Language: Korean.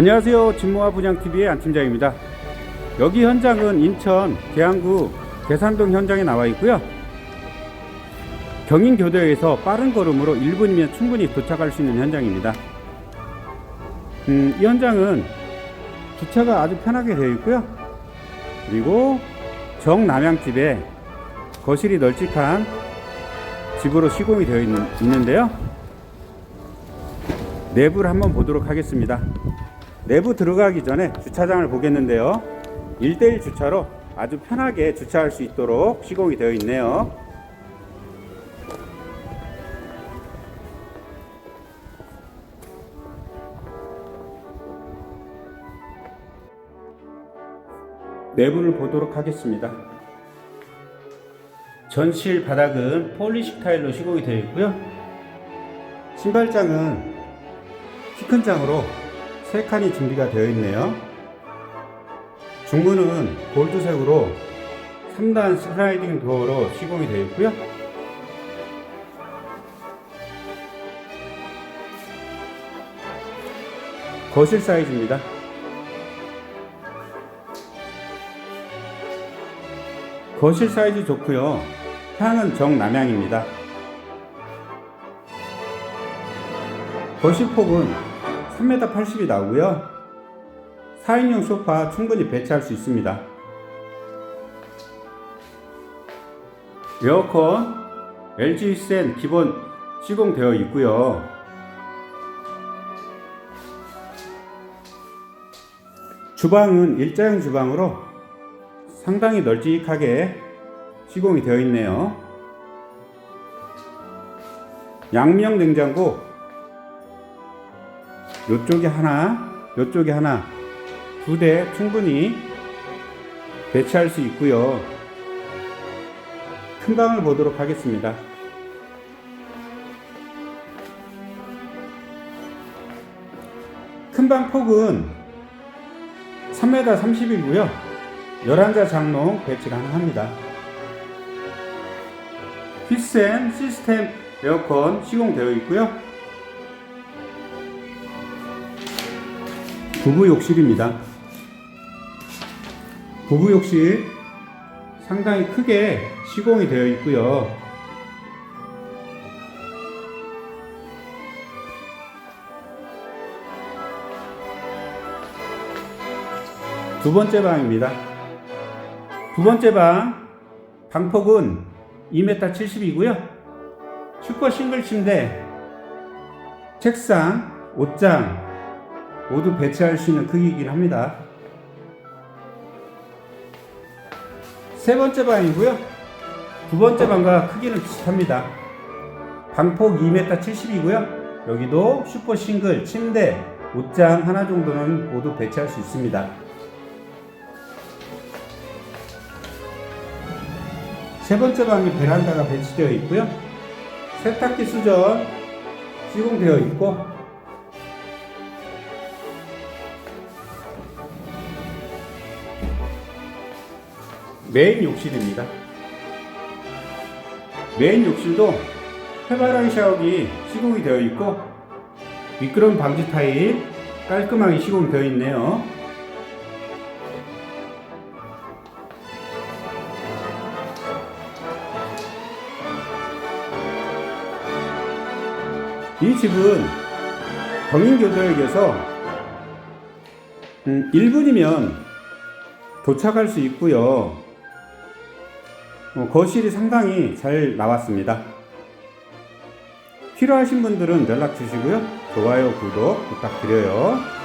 안녕하세요. 진모아 분양TV의 안팀장입니다. 여기 현장은 인천 계양구 계산동 현장에 나와 있고요. 경인교대에서 빠른 걸음으로 1분이면 충분히 도착할 수 있는 현장입니다. 음, 이 현장은 주차가 아주 편하게 되어 있고요. 그리고 정남향집에 거실이 널찍한 집으로 시공이 되어 있는, 있는데요. 내부를 한번 보도록 하겠습니다. 내부 들어가기 전에 주차장을 보겠는데요. 1대1 주차로 아주 편하게 주차할 수 있도록 시공이 되어 있네요. 내부를 보도록 하겠습니다. 전실 바닥은 폴리식 타일로 시공이 되어 있고요. 신발장은 키 큰 장으로 세 칸이 준비가 되어 있네요. 중문은 골드색으로 3단 슬라이딩 도어로 시공이 되어 있고요. 거실 사이즈입니다. 거실 사이즈 좋고요. 향은 정남향입니다. 거실 폭은 3m 80이 나오고요. 4인용 소파 충분히 배치할 수 있습니다. 에어컨 LG 센 기본 시공되어 있고요. 주방은 일자형 주방으로 상당히 널찍하게 시공이 되어 있네요. 양명 냉장고 요쪽에 하나, 요쪽에 하나, 두 대 충분히 배치할 수 있고요. 큰 방을 보도록 하겠습니다. 큰 방 폭은 3m 30이고요. 11자 장롱 배치 가능합니다. 휘센 시스템 에어컨 시공되어 있고요. 부부 욕실입니다. 부부 욕실 상당히 크게 시공이 되어 있고요. 두 번째 방입니다. 두 번째 방 방폭은 2m 70이고요. 슈퍼 싱글 침대, 책상, 옷장 모두 배치할 수 있는 크기이긴 합니다. 세 번째 방이고요. 두 번째 방과 크기는 비슷합니다. 방폭 2m 70이고요. 여기도 슈퍼 싱글 침대, 옷장 하나 정도는 모두 배치할 수 있습니다. 세 번째 방에 베란다가 배치되어 있고요. 세탁기 수전 시공되어 있고 메인 욕실입니다. 메인 욕실도 해바라기 샤워기 시공이 되어 있고 미끄럼 방지 타일 깔끔하게 시공되어 있네요. 이 집은 경인교도역에서 음, 1분이면 도착할 수 있고요. 어, 거실이 상당히 잘 나왔습니다. 필요하신 분들은 연락 주시고요. 좋아요, 구독 부탁드려요.